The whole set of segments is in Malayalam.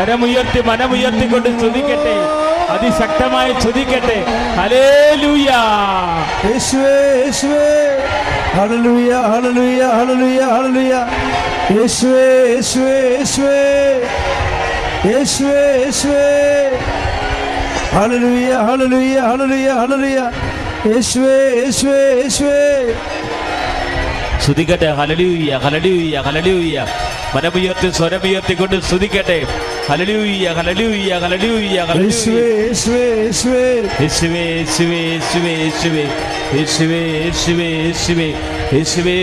കരമുയർത്തി മനമുയർത്തിക്കൊണ്ട് ചുതിക്കട്ടെ. അതിശക്തമായി ചുതിക്കട്ടെ. ഹലേ ലൂയ യേശുവേ യേശുവേ. ഹലലുയ ഹലലുയ ഹലലുയ ഹലലുയ യേശുവേ യേശുവേ യേശുവേ. യേശുവേ യേശുവേ. ഹലലുയ ഹലലുയ ഹലലുയ ഹലലുയ യേശുവേ യേശുവേ യേശുവേ. സ്തുതിക്കട്ടെ ഹലലുയ ഹലലുയ ഹലലുയ മനമുയർത്തി സ്വരമുയർത്തിക്കൊണ്ട് സ്തുതിക്കട്ടെ. ഹലലൂയ്യ ഹലലൂയ്യ ഹലലൂയ്യ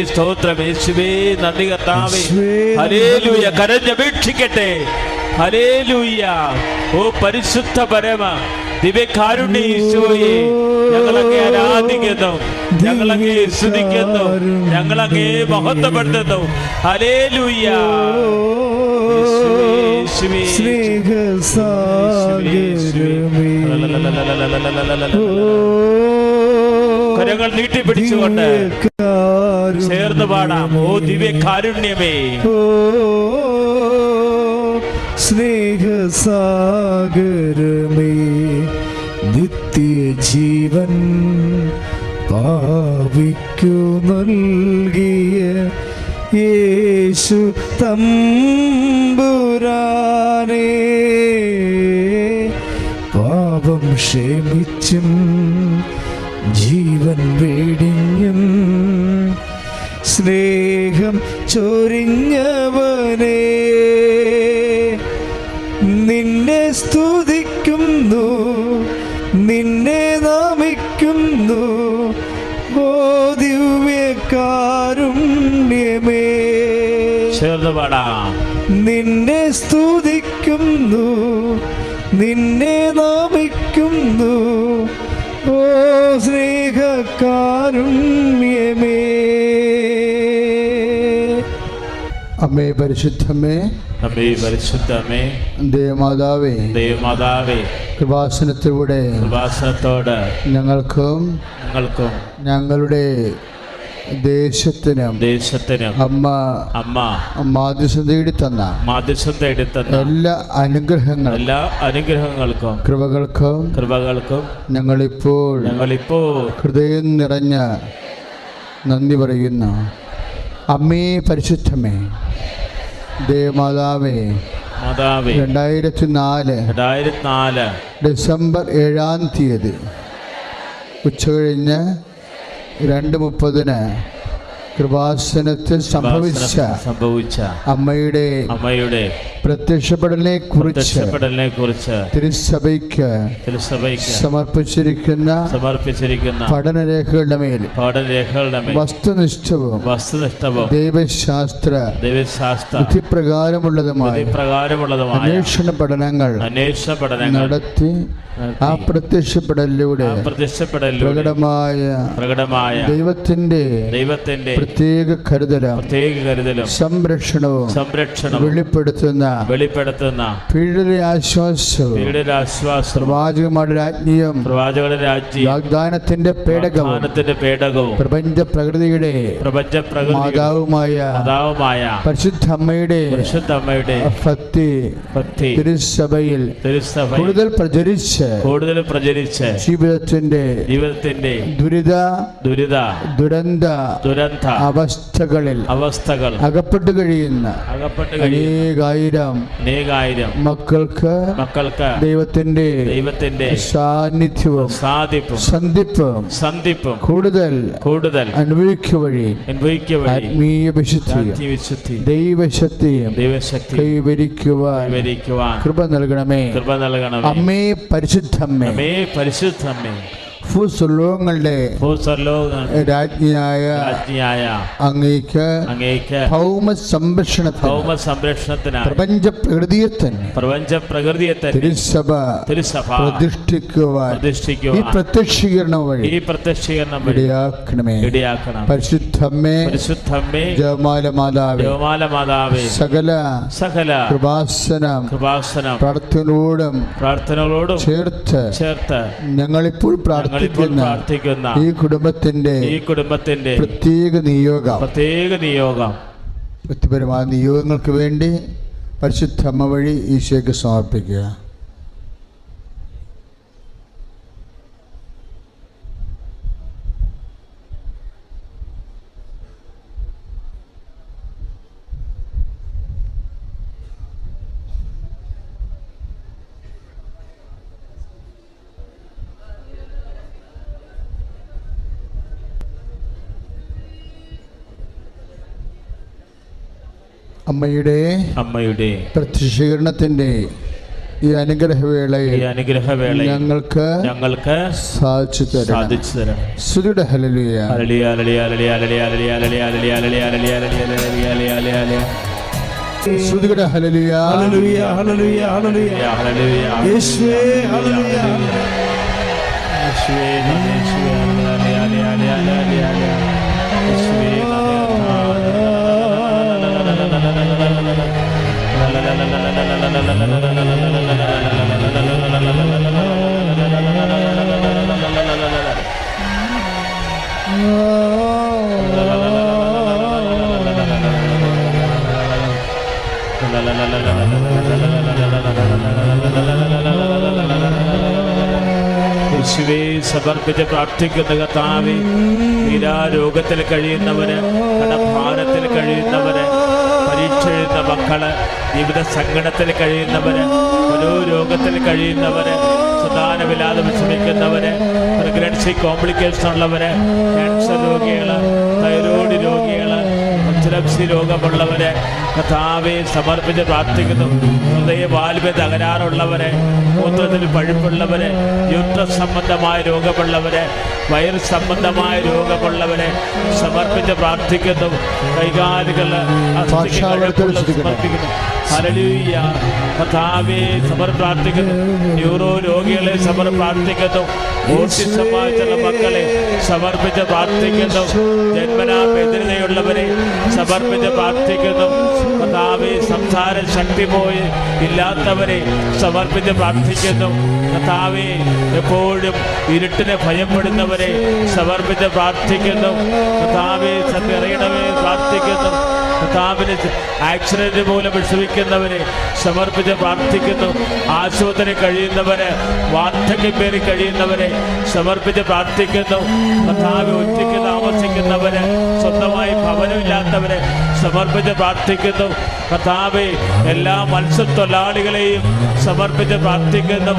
സ്തോത്രം. യേശുവേ നന്ദി കർത്താവേ. ഹലേലൂയ കരഞ്ഞപേക്ഷിക്കട്ടെ. ഹലേലൂയ്യ ഓ പരിശുദ്ധ പരമ. ദിവ്യകാരുണ്യ ഈശോയെ ഞങ്ങളങ്ങേ ആരാധിക്കുന്നു ഞങ്ങളങ്ങേ സ്തുതിക്കുന്നു ഞങ്ങളങ്ങേ മഹത്വപ്പെടുത്തുന്നു. ഹലേ ലൂയ്യ കരങ്ങൾ നീട്ടിപ്പിടിച്ചുകൊണ്ട് പിടിച്ചുകൊണ്ട് ചേർന്ന് പാടാം. ഓ ദിവ്യ കാരുണ്യമേ ഓ സ്നേഹസാഗരമേ നിത്യജീവൻ പാവിക്കു നൽകിയ യേശു തമ്പുരാനേ. പാപം ക്ഷമിച്ചും ജീവൻ വേടിഞ്ഞും സ്നേഹം ചൊരിഞ്ഞവനേ നിന്നെ നമിക്കുന്നു. ഓ ദിവ്യകാരുണ്യമേ. ചേർന്ന് പാടാം. നിന്നെ സ്തുതിക്കുന്നു. നിന്നെ നമിക്കുന്നു. ഓ സ്നേഹകാരുണ്യമേ. അമ്മേ പരിശുദ്ധമേ. അമ്മേ പരിശുദ്ധമേ. ദേവമാതാവേ. ദൈവമാതാവേ. കൃപാസനത്തിലൂടെ കൃപാസനത്തോട് ഞങ്ങൾക്കും ഞങ്ങൾക്കും ഞങ്ങളുടെ ദേശത്തിനും ദേശത്തിനും അമ്മ അമ്മ മാധ്യസ്ഥ തേടി തന്ന മാധ്യസ്ഥം തന്ന എല്ലാ അനുഗ്രഹങ്ങൾ എല്ലാ അനുഗ്രഹങ്ങൾക്കും കൃപകൾക്കും കൃപകൾക്കും ഞങ്ങളിപ്പോൾ ഞങ്ങളിപ്പോൾ ഹൃദയം നിറഞ്ഞ നന്ദി പറയുന്നു. അമ്മേ പരിശുദ്ധമേ ദേവമാതാവേ മാതാവേ രണ്ടായിരത്തി നാല് രണ്ടായിരത്തി നാല് ഡിസംബർ ഏഴാം തീയതി ഉച്ചകഴിഞ്ഞ് രണ്ട് മുപ്പതിന് കൃപാസനത്തിൽ സംഭവിച്ച സംഭവിച്ച അമ്മയുടെ അമ്മയുടെ പ്രത്യക്ഷപ്പെടലിനെ കുറിച്ച് കുറിച്ച് തിരുസഭയ്ക്ക് തിരുസഭയ്ക്ക് സമർപ്പിച്ചിരിക്കുന്ന സമർപ്പിച്ചിരിക്കുന്ന പഠനരേഖകളുടെ മേൽ പഠനരേഖകളുടെ മേൽ വസ്തുനിഷ്ഠവും വസ്തുനിഷ്ഠവും ദൈവശാസ്ത്ര ദൈവശാസ്ത്ര വിധിപ്രകാരമുള്ളതുമായ പ്രകാരമുള്ളതുമായ അന്വേഷണ പഠനങ്ങൾ അന്വേഷണ പഠനങ്ങൾ നടത്തി ആ പ്രത്യക്ഷപ്പെടലിലൂടെ പ്രത്യക്ഷപ്പെടലിലൂടെ പ്രകടമായ പ്രകടമായ ദൈവത്തിന്റെ ദൈവത്തിന്റെ പ്രത്യേക കരുതലും പ്രത്യേക കരുതലും സംരക്ഷണവും സംരക്ഷണവും വെളിപ്പെടുത്തുന്ന വെളിപ്പെടുത്തുന്ന പീഡന ആശ്വാസവും പീഡിത ആശ്വാസം പ്രവാചകന്മാരുടെ രാജ്ഞിയും പ്രവാചകരുടെ രാജ്യം വാഗ്ദാനത്തിന്റെ പേടകവും പേടകവും പ്രപഞ്ച പ്രകൃതിയുടെ പ്രപഞ്ച പ്രകൃതി മാതാവുമായ മാതാവുമായ പരിശുദ്ധ അമ്മയുടെ പരിശുദ്ധ അമ്മയുടെ ഭക്തി ഭക്തി തിരുസഭയിൽ തിരുസഭ കൂടുതൽ പ്രചരിച്ച് കൂടുതൽ പ്രചരിച്ച് ജീവിതത്തിന്റെ ജീവിതത്തിന്റെ ദുരിത ദുരിത ദുരന്ത ദുരന്ത അവസ്ഥകളിൽ അവസ്ഥകൾ അകപ്പെട്ട് കഴിയുന്ന അകപ്പെട്ട് കഴിയുന്ന അനേകായിരം അനേകായിരം മക്കൾക്ക് മക്കൾക്ക് ദൈവത്തിന്റെ ദൈവത്തിന്റെ സാന്നിധ്യവും സാധിപ്പും സന്ധിപ്പും സന്ധിപ്പും കൂടുതൽ കൂടുതൽ അനുഭവിക്കുക വഴി അനുഭവിക്കുക വഴി ആത്മീയ വിശുദ്ധിയും വിശുദ്ധി ദൈവശക്തിയും ദൈവശക്തി കൈവരിക്കുവാൻ കൃപ നൽകണമേ. കൃപ നൽകണമേ. അമ്മേ പരിശുദ്ധമ്മേ. അമ്മേ പരിശുദ്ധമ്മേ. ഭൂസ്വലോകങ്ങളുടെ ഭൂസ്വർലോക രാജ്ഞിയായ രാജ്ഞിയായ അങ്ങേക്ക് അങ്ങേക്ക് ഭൗമ സംരക്ഷണ ഭൗമ സംരക്ഷണത്തിന് പ്രപഞ്ച പ്രകൃതിയെ തന്നെ പ്രപഞ്ച പ്രകൃതിയെ തന്നെ തിരുസഭ തിരുസഭ പ്രതിഷ്ഠിക്കുവാൻ ഈ പ്രതിഷ്ഠിക്കുവാൻ പ്രത്യക്ഷീകരണം വഴി ഈ പ്രത്യക്ഷീകരണം ഇടയാക്കണമേ. ഇടയാക്കണം പരിശുദ്ധമ്മേ പരിശുദ്ധമ്മേ ജവമാല മാതാവേ ജവമാല മാതാവേ സകല സകല കൃപാസനം കൃപാസനം പ്രാർത്ഥനയോടും പ്രാർത്ഥനകളോടും ചേർത്ത് ചേർത്ത് ഞങ്ങളിപ്പോൾ ഞങ്ങളിപ്പോൾ പ്രാർത്ഥിക്കുന്ന ഈ കുടുംബത്തിന്റെ ഈ കുടുംബത്തിന്റെ പ്രത്യേക നിയോഗം. പ്രത്യേക നിയോഗം. വ്യക്തിപരമായ നിയോഗങ്ങൾക്ക് വേണ്ടി പരിശുദ്ധമ്മ വഴി ഈശോയ്ക്ക് സമർപ്പിക്കുക. അമ്മയുടെ അമ്മയുടെ പ്രത്യക്ഷീകരണത്തിന്റെ ഈ അനുഗ്രഹവേളയിൽ അനുഗ്രഹവേള ഞങ്ങൾക്ക് ഞങ്ങൾക്ക് സാധിച്ചു തരാം സാധിച്ചു തരണം യേശുവേ യേശുവേ യേശുവേ യേശുവേ സമർപ്പിച്ച് പ്രാർത്ഥിക്കുന്ന കർത്താവേ നിരാരോഗത്തിൽ കഴിയുന്നവര് കടഭാരത്തിൽ കഴിയുന്നവര് പരീക്ഷ എഴുതുന്ന മക്കൾ ജീവിത സങ്കടത്തിൽ കഴിയുന്നവര് ഓരോ രോഗത്തിൽ കഴിയുന്നവര് സുധാനമില്ലാതെ വിഷമിക്കുന്നവര് പ്രഗ്നൻസി കോംപ്ലിക്കേഷൻ ഉള്ളവര് ക്യാൻസർ രോഗികൾ തൈറോയ്ഡ് രോഗികൾ എപ്പിലെപ്സി രോഗമുള്ളവരെ കഥാവെ സമർപ്പിച്ച് പ്രാർത്ഥിക്കുന്നു. ഹൃദയവാൽവ്യ തകരാറുള്ളവരെ മൂത്രത്തിൽ പഴുപ്പുള്ളവരെ യുദ്ധ സംബന്ധമായ രോഗമുള്ളവരെ വയർ സംബന്ധമായ രോഗമുള്ളവരെ സമർപ്പിച്ച് പ്രാർത്ഥിക്കുന്നു. കൈകാലുകൾ. സമർപ്പിക്കുന്നു. ഹല്ലേലൂയ. കഥാവെ സമർ പ്രാർത്ഥിക്കുന്നു. ന്യൂറോ രോഗികളെ സമർ പ്രാർത്ഥിക്കുന്നു. ഓട്ടിസമായ ചില മക്കളെ സമർപ്പിച്ച് പ്രാർത്ഥിക്കുന്നു. ജന്മനാ ബധിരതയുള്ളവരെ സമർപ്പിച്ച് പ്രാർത്ഥിക്കുന്നു. കഥാവെ സംസാര ശക്തി പോയി ഇല്ലാത്തവരെ സമർപ്പിച്ച് പ്രാർത്ഥിക്കുന്നു. കഥാവെ എപ്പോഴും ഇരുട്ടിനെ ഭയപ്പെടുന്നവരെ സമർപ്പിച്ച് പ്രാർത്ഥിക്കുന്നു. കഥാവെ സത്യറിയണമേ പ്രാർത്ഥിക്കുന്നു. കർത്താവിന് ആക്സിഡന്റ് മൂലം വിഷമിക്കുന്നവരെ സമർപ്പിച്ച് പ്രാർത്ഥിക്കുന്നു. ആശുപത്രി കഴിയുന്നവര് വാർദ്ധക്യം പേരി കഴിയുന്നവരെ സമർപ്പിച്ച് പ്രാർത്ഥിക്കുന്നു. കർത്താവ് ഒറ്റയ്ക്ക് താമസിക്കുന്നവര് സ്വന്തമായി ഭവനമില്ലാത്തവരെ സമർപ്പിച്ച് പ്രാർത്ഥിക്കുന്നു. കർത്താവ് എല്ലാ മത്സ്യത്തൊഴിലാളികളെയും സമർപ്പിച്ച് പ്രാർത്ഥിക്കുന്നു.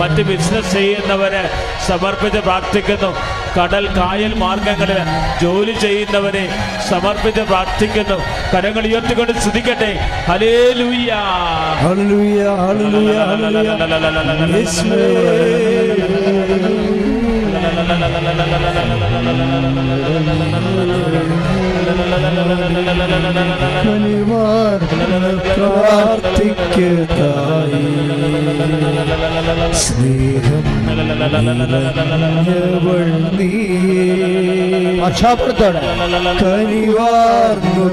മറ്റ് ബിസിനസ് ചെയ്യുന്നവരെ സമർപ്പിച്ച് പ്രാർത്ഥിക്കുന്നു. കടൽ കായൽ മാർഗങ്ങളിൽ ജോലി ചെയ്യുന്നവരെ സമർപ്പിച്ച് പ്രാർത്ഥിക്കുന്നു. കരങ്ങൾ ഉയർത്തിക്കൊണ്ട് സ്തുതിക്കട്ടെ. ഹലേ ലൂയ്യ അക്ഷാപുരത്തോടെ കനിവാർന്നു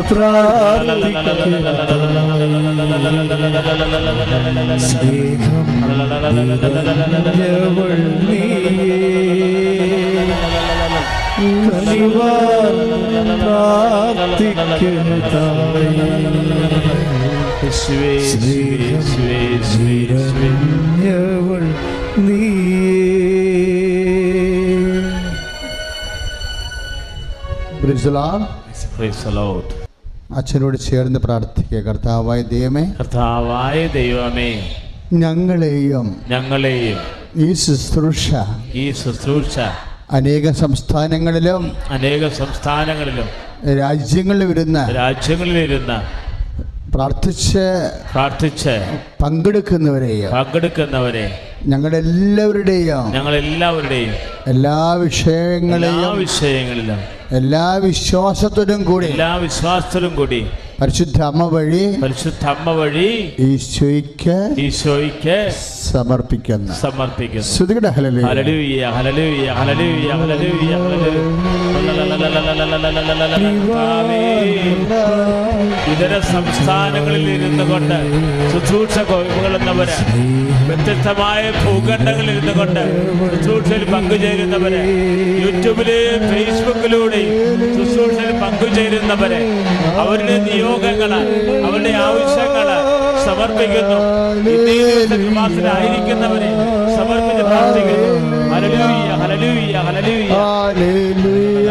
സ്നേഹം പ്രാർത്ഥിക്കുന്ന. ശ്രീ നീ അച്ഛനോട് ചേർന്ന് പ്രാർത്ഥിക്കുക. കർത്താവായ ദൈവമേ കർത്താവായ ദൈവമേ ഞങ്ങളെയും ഞങ്ങളെയും ഈ ശുശ്രൂഷ ഈ ശുശ്രൂഷ അനേക സംസ്ഥാനങ്ങളിലും അനേക സംസ്ഥാനങ്ങളിലും രാജ്യങ്ങളിൽ വരുന്ന ഇരുന്ന രാജ്യങ്ങളിലിരുന്ന് പ്രാർത്ഥിച്ച് പ്രാർത്ഥിച്ച് പങ്കെടുക്കുന്നവരെയും പങ്കെടുക്കുന്നവരെ ഞങ്ങളെല്ലാവരുടെയും ഞങ്ങളെല്ലാവരുടെയും എല്ലാ വിഷയങ്ങളെയും വിഷയങ്ങളിലും എല്ലാ വിശ്വാസത്തോടും കൂടി. എല്ലാ വിശ്വാസത്തിലും കൂടി. പരിശുദ്ധ അമ്മ വഴി പരിശുദ്ധ അമ്മ വഴി ഈശോയ്ക്ക് ഈശോയ്ക്ക് സമർപ്പിക്കുന്ന. സമർപ്പിക്കുന്നു. ശ്രുതികട ഹലലേ ഇതര സംസ്ഥാനങ്ങളിൽ ഇരുന്നു കൊണ്ട് ശുശ്രൂഷ കൊള്ളുന്നവര് വ്യത്യസ്തമായ ഭൂഖണ്ഡങ്ങളിൽ ഇരുന്നു കൊണ്ട് ശുശ്രൂഷയിൽ പങ്കുചേരുന്നവര് യൂട്യൂബിലെയും ഫേസ്ബുക്കിലൂടെയും ശുശ്രൂഷയിൽ പങ്കുചേരുന്നവരെ അവരുടെ നിയോഗങ്ങൾ അവരുടെ ആവശ്യങ്ങൾ സമർപ്പിക്കുന്നു ആയിരിക്കുന്നവരെ സമർപ്പിച്ച് പ്രാർത്ഥിക്കുന്നു ഹല്ലേലൂയ ഹല്ലേലൂയ. ഹല്ലേലൂയ.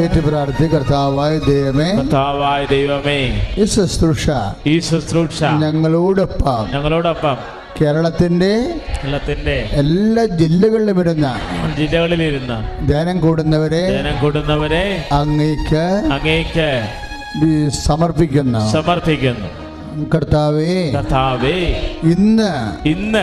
ഏറ്റു പ്രാർത്ഥി കർത്താവായ ദൈവമേ കർത്താവായ ദൈവമേ ഈ ശുശ്രൂഷ ഈ ശുശ്രൂഷ ഞങ്ങളോടൊപ്പം ഞങ്ങളോടൊപ്പം കേരളത്തിന്റെ കേരളത്തിന്റെ എല്ലാ ജില്ലകളിലും ഇരുന്ന ജില്ലകളിലിരുന്ന ധ്യാനം കൂടുന്നവരെ കൂടുന്നവരെ അങ്ങേക്ക് അങ്ങേക്ക് സമർപ്പിക്കുന്നു. സമർപ്പിക്കുന്നു. കർത്താവേ കർത്താവേ ഇന്ന് ഇന്ന്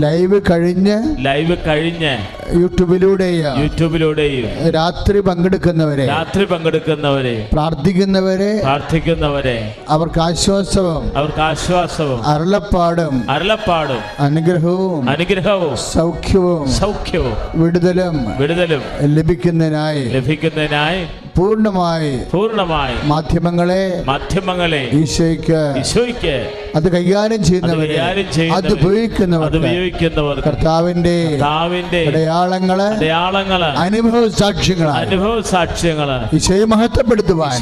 ലൈവ് കഴിഞ്ഞ് ലൈവ് കഴിഞ്ഞ് യൂട്യൂബിലൂടെയും യൂട്യൂബിലൂടെയും രാത്രി പങ്കെടുക്കുന്നവരെ രാത്രി പങ്കെടുക്കുന്നവരെ പ്രാർത്ഥിക്കുന്നവരെ പ്രാർത്ഥിക്കുന്നവരെ അവർക്ക് ആശ്വാസവും അവർക്ക് ആശ്വാസവും അരുളപ്പാടും അരുളപ്പാടും അനുഗ്രഹവും അനുഗ്രഹവും സൗഖ്യവും സൗഖ്യവും വിടുതലും വിടുതലും ലഭിക്കുന്നതിനായി ലഭിക്കുന്നതിനായി പൂർണമായി പൂർണമായി മാധ്യമങ്ങളെ മാധ്യമങ്ങളെ ഈശോയ്ക്ക് ഈശോയ്ക്ക് അത് കൈകാര്യം ചെയ്യുന്നവർ അത് ഉപയോഗിക്കുന്നവർ കർത്താവിന്റെ അടയാളങ്ങൾ അനുഭവ സാക്ഷ്യങ്ങൾ അനുഭവ സാക്ഷ്യങ്ങൾ വിഷയം മഹത്വപ്പെടുത്തുവാൻ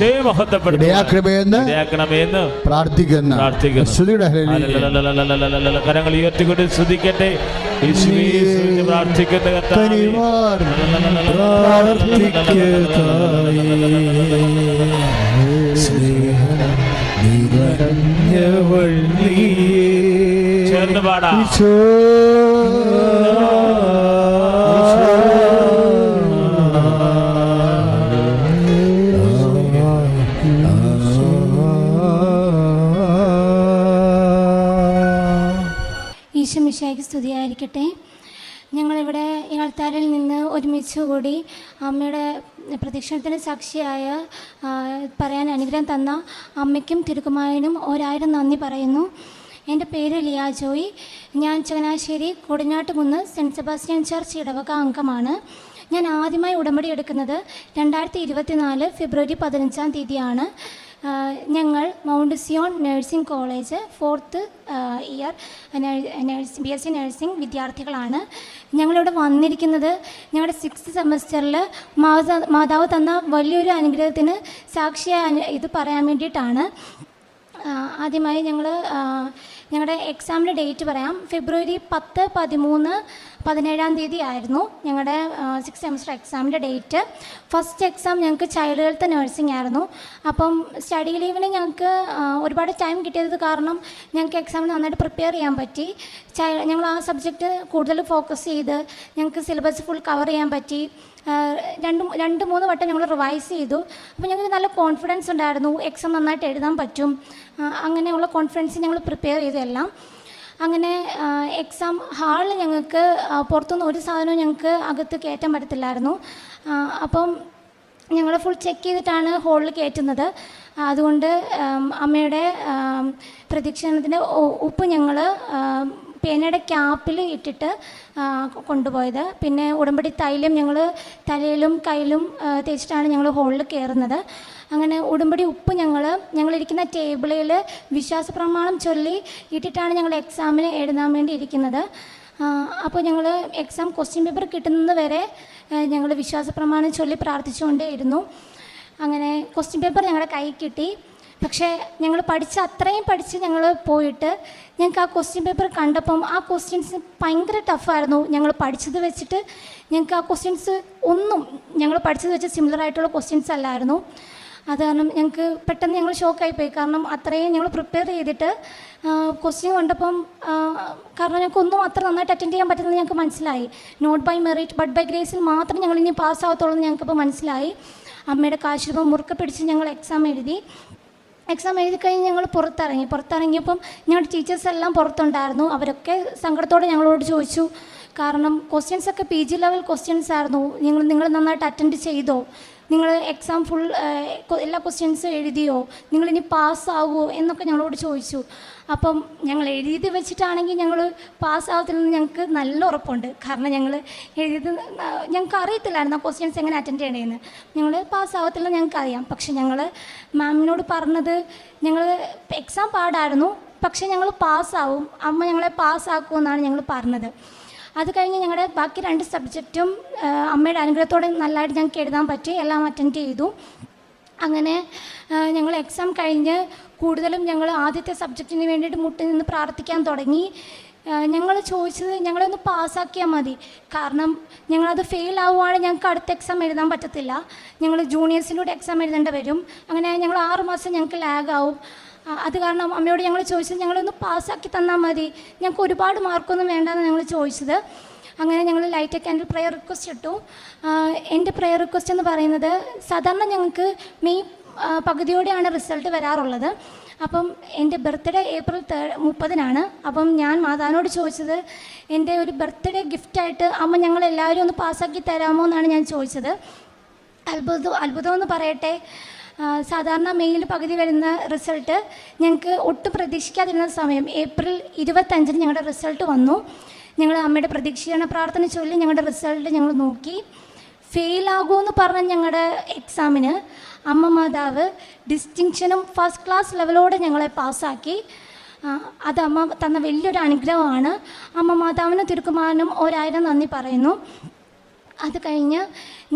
ഇടയാക്കണമെന്ന് പ്രാർത്ഥിക്കുന്ന. കരങ്ങൾ ഉയർത്തിക്കൊണ്ട് ശ്രദ്ധിക്കട്ടെ പ്രാർത്ഥിക്കുന്ന ധന്യവള്ളിയേ ചേർന്ന് പാടാ. ഈശ്വമിഷയ്ക്ക് സ്തുതിയായിരിക്കട്ടെ. ഞങ്ങളിവിടെ ഈ ആൾത്താരിൽ നിന്ന് ഒരുമിച്ച് കൂടി അമ്മയുടെ പ്രദക്ഷിണത്തിന് സാക്ഷിയായ പറയാൻ അനുഗ്രഹം തന്ന അമ്മയ്ക്കും തിരുക്കുമാരനും ഒരായിരം നന്ദി പറയുന്നു. എന്റെ പേര് ലിയ ജോയി. ഞാൻ Changanassery Kodinjattukunnu saint Sebastian church ഇടവക അംഗമാണ്. ഞാൻ ആദ്യമായി ഉടമ്പടി എടുക്കുന്നത് രണ്ടായിരത്തി ഇരുപത്തിനാല് ഫെബ്രുവരി പതിനഞ്ചാം തീയതിയാണ്. ഞങ്ങൾ mount Zion nursing college fourth year nurse B S C nursing വിദ്യാർത്ഥികളാണ്. ഞങ്ങളിവിടെ വന്നിരിക്കുന്നത് ഞങ്ങളുടെ സിക്സ്ത് സെമസ്റ്ററിൽ മാതാ മാതാവ് തന്ന വലിയൊരു അനുഗ്രഹത്തിന് സാക്ഷിയായ ഇത് പറയാൻ വേണ്ടിയിട്ടാണ്. ആദ്യമായി ഞങ്ങൾ ഞങ്ങളുടെ എക്സാമിന്റെ ഡേറ്റ് പറയാം. ഫെബ്രുവരി പത്ത് പതിമൂന്ന് പതിനേഴാം തീയതി ആയിരുന്നു ഞങ്ങളുടെ സിക്സ് സെമസ്റ്റർ എക്സാമിന്റെ ഡേറ്റ് ഫസ്റ്റ് എക്സാം ഞങ്ങൾക്ക് ചൈൽഡ് ഹെൽത്ത് നഴ്സിംഗ് ആയിരുന്നു. അപ്പം സ്റ്റഡി ലീവിന് ഞങ്ങൾക്ക് ഒരുപാട് ടൈം കിട്ടിയത് കാരണം ഞങ്ങൾക്ക് എക്സാമിന് നന്നായിട്ട് പ്രിപ്പയർ ചെയ്യാൻ പറ്റി. ഞങ്ങൾ ആ സബ്ജക്റ്റ് കൂടുതൽ ഫോക്കസ് ചെയ്ത് ഞങ്ങൾക്ക് സിലബസ് ഫുൾ കവർ ചെയ്യാൻ പറ്റി. രണ്ട് രണ്ട് മൂന്ന് വട്ടം ഞങ്ങൾ റിവൈസ് ചെയ്തു. അപ്പോൾ ഞങ്ങൾക്ക് നല്ല കോൺഫിഡൻസ് ഉണ്ടായിരുന്നു. എക്സാം നന്നായിട്ട് എഴുതാൻ പറ്റും. അങ്ങനെയുള്ള കോൺഫിഡൻസ് ഞങ്ങൾ പ്രിപ്പയർ ചെയ്തെല്ലാം അങ്ങനെ എക്സാം ഹാളിൽ ഞങ്ങൾക്ക് പുറത്തുനിന്ന് ഒരു സാധനവും ഞങ്ങൾക്ക് അകത്ത് കയറ്റാൻ പറ്റത്തില്ലായിരുന്നു. അപ്പം ഞങ്ങൾ ഫുൾ ചെക്ക് ചെയ്തിട്ടാണ് ഹോളിൽ കയറ്റുന്നത് അതുകൊണ്ട് അമ്മയുടെ പ്രദക്ഷിണത്തിന്റെ ഉപ്പ് ഞങ്ങൾ പേനയുടെ ക്യാപ്പിൽ ഇട്ടിട്ട് കൊണ്ടുപോയത്. പിന്നെ ഉടമ്പടി തൈലം ഞങ്ങൾ തലയിലും കയ്യിലും തേച്ചിട്ടാണ് ഞങ്ങൾ ഹോളിൽ കയറുന്നത് അങ്ങനെ ഉടമ്പടി ഉപ്പ് ഞങ്ങൾ ഞങ്ങളിരിക്കുന്ന ടേബിളിൽ വിശ്വാസ പ്രമാണം ചൊല്ലി ഇട്ടിട്ടാണ് ഞങ്ങൾ എക്സാമിന് എഴുതാൻ വേണ്ടി ഇരിക്കുന്നത്. അപ്പോൾ ഞങ്ങൾ എക്സാം ക്വസ്റ്റ്യൻ പേപ്പർ കിട്ടുന്നത് വരെ ഞങ്ങൾ വിശ്വാസ പ്രമാണം ചൊല്ലി പ്രാർത്ഥിച്ചുകൊണ്ടേയിരുന്നു. അങ്ങനെ ക്വസ്റ്റ്യൻ പേപ്പർ ഞങ്ങളുടെ കൈ കിട്ടി. പക്ഷേ ഞങ്ങൾ പഠിച്ച അത്രയും പഠിച്ച് ഞങ്ങൾ പോയിട്ട് ഞങ്ങൾക്ക് ആ ക്വസ്റ്റ്യൻ പേപ്പർ കണ്ടപ്പം ആ ക്വസ്റ്റ്യൻസ് ഭയങ്കര ടഫായിരുന്നു ഞങ്ങൾ പഠിച്ചത് വെച്ചിട്ട്. ഞങ്ങൾക്ക് ആ ക്വസ്റ്റ്യൻസ് ഒന്നും ഞങ്ങൾ പഠിച്ചത് വെച്ച് സിമിലർ ആയിട്ടുള്ള ക്വസ്റ്റ്യൻസ് അല്ലായിരുന്നു. അത് കാരണം ഞങ്ങൾക്ക് പെട്ടെന്ന് ഞങ്ങൾ ഷോക്കായി പോയി. കാരണം അത്രയും ഞങ്ങൾ പ്രിപ്പയർ ചെയ്തിട്ട് ക്വസ്റ്റ്യൻ കണ്ടപ്പം കാരണം ഞങ്ങൾക്ക് ഒന്നും അത്ര നന്നായിട്ട് അറ്റൻഡ് ചെയ്യാൻ പറ്റുന്നത് ഞങ്ങൾക്ക് മനസ്സിലായി. Not by merit but by ഗ്രേസിൽ മാത്രം ഞങ്ങൾ ഇനി പാസ്സാവത്തുള്ളൂ എന്ന് ഞങ്ങൾക്കിപ്പോൾ മനസ്സിലായി. അമ്മയുടെ കാശുരൂപം മുറുക്കെ പിടിച്ച് ഞങ്ങൾ എക്സാം എഴുതി. എക്സാം എഴുതി കഴിഞ്ഞ് ഞങ്ങൾ പുറത്തിറങ്ങി. പുറത്തിറങ്ങിയപ്പം ഞങ്ങളുടെ ടീച്ചേഴ്സ് എല്ലാം പുറത്തുണ്ടായിരുന്നു. അവരൊക്കെ സങ്കടത്തോടെ ഞങ്ങളോട് ചോദിച്ചു കാരണം ക്വസ്റ്റ്യൻസ് ഒക്കെ പി ജി ലെവൽ ക്വസ്റ്റ്യൻസ് ആയിരുന്നു. നിങ്ങൾ നിങ്ങൾ നന്നായിട്ട് അറ്റൻഡ് ചെയ്തോ? നിങ്ങൾ എക്സാം ഫുൾ എല്ലാ ക്വസ്റ്റ്യൻസും എഴുതിയോ? നിങ്ങൾ ഇനി പാസ്സാവുമോ എന്നൊക്കെ ഞങ്ങളോട് ചോദിച്ചു. അപ്പം ഞങ്ങൾ എഴുതി വെച്ചിട്ടാണെങ്കിൽ ഞങ്ങൾ പാസ്സാവത്തില്ലെന്ന് ഞങ്ങൾക്ക് നല്ല ഉറപ്പുണ്ട്. കാരണം ഞങ്ങൾ എഴുതിയത് ഞങ്ങൾക്ക് അറിയത്തില്ലായിരുന്നു ആ ക്വസ്റ്റ്യൻസ് എങ്ങനെ അറ്റൻഡ് ചെയ്യണമെന്ന് ഞങ്ങൾ പാസ്സാവത്തില്ലെന്ന് ഞങ്ങൾക്ക് അറിയാം. പക്ഷെ ഞങ്ങൾ മാമിനോട് പറഞ്ഞത് ഞങ്ങൾ എക്സാം പാടായിരുന്നു. പക്ഷെ ഞങ്ങൾ പാസ്സാവും അമ്മ ഞങ്ങളെ പാസ്സാക്കുമെന്നാണ് ഞങ്ങൾ പറഞ്ഞത്. അത് കഴിഞ്ഞ് ഞങ്ങളുടെ ബാക്കി രണ്ട് സബ്ജക്റ്റും അമ്മയുടെ അനുഗ്രഹത്തോടെ നല്ലതായിട്ട് ഞങ്ങൾക്ക് എഴുതാൻ പറ്റി. എല്ലാം അറ്റൻഡ് ചെയ്തു. അങ്ങനെ ഞങ്ങൾ എക്സാം കഴിഞ്ഞ് കൂടുതലും ഞങ്ങൾ ആദ്യത്തെ സബ്ജക്റ്റിന് വേണ്ടിയിട്ട് മുട്ടിൽ നിന്ന് പ്രാർത്ഥിക്കാൻ തുടങ്ങി. ഞങ്ങൾ ചോദിച്ചത് ഞങ്ങളൊന്ന് പാസ്സാക്കിയാൽ മതി. കാരണം ഞങ്ങളത് ഫെയിൽ ആവുകയാണെങ്കിൽ ഞങ്ങൾക്ക് അടുത്ത എക്സാം എഴുതാൻ പറ്റത്തില്ല. ഞങ്ങൾ ജൂനിയേഴ്സിലൂടെ എക്സാം എഴുതേണ്ടി വരും. അങ്ങനെ ഞങ്ങൾ ആറ് മാസം ഞങ്ങൾക്ക് ലാഗാവും അത് കാരണം അമ്മയോട് ഞങ്ങൾ ചോദിച്ചത് ഞങ്ങളൊന്ന് പാസ്സാക്കി തന്നാൽ മതി. ഞങ്ങൾക്ക് ഒരുപാട് മാർക്കൊന്നും വേണ്ടെന്ന് ഞങ്ങൾ ചോദിച്ചത്. അങ്ങനെ ഞങ്ങൾ ലൈറ്റ് ക്യാൻഡിൽ പ്രയർ റിക്വസ്റ്റ് ഇട്ടു. എന്റെ പ്രയർ റിക്വസ്റ്റ് എന്ന് പറയുന്നത് സാധാരണ ഞങ്ങൾക്ക് മെയ് പകുതിയോടെയാണ് റിസൾട്ട് വരാറുള്ളത്. അപ്പം എന്റെ ബർത്ത്ഡേ ഏപ്രിൽ തേ മുപ്പതിനാണ്. അപ്പം ഞാൻ മാതാവിനോട് ചോദിച്ചത് എന്റെ ഒരു ബർത്ത്ഡേ ഗിഫ്റ്റായിട്ട് അമ്മ ഞങ്ങൾ എല്ലാവരും ഒന്ന് പാസ്സാക്കി തരാമോ? എന്നാണ് ഞാൻ ചോദിച്ചത്. അത്ഭുതം അത്ഭുതം എന്ന് പറയട്ടെ. സാധാരണ മെയ്യിൽ പകുതി വരുന്ന റിസൾട്ട് ഞങ്ങൾക്ക് ഒട്ടും പ്രതീക്ഷിക്കാതിരുന്ന സമയം. ഏപ്രിൽ ഇരുപത്തഞ്ചിന് ഞങ്ങളുടെ റിസൾട്ട് വന്നു. ഞങ്ങൾ അമ്മയുടെ പ്രതീക്ഷയാണ് പ്രാർത്ഥന ചൊല്ലി ഞങ്ങളുടെ റിസൾട്ട് ഞങ്ങൾ നോക്കി. ഫെയിലാകുമെന്ന് പറഞ്ഞ ഞങ്ങളുടെ എക്സാമിന് അമ്മ മാതാവ് ഡിസ്റ്റിങ്ഷനും ഫസ്റ്റ് ക്ലാസ് ലെവലോടെ ഞങ്ങളെ പാസ്സാക്കി. അത് അമ്മ തന്ന വലിയൊരു അനുഗ്രഹമാണ്. അമ്മ മാതാവിനും തിരുക്കുമാരനും ഒരായിരം നന്ദി പറയുന്നു. അത് കഴിഞ്ഞ്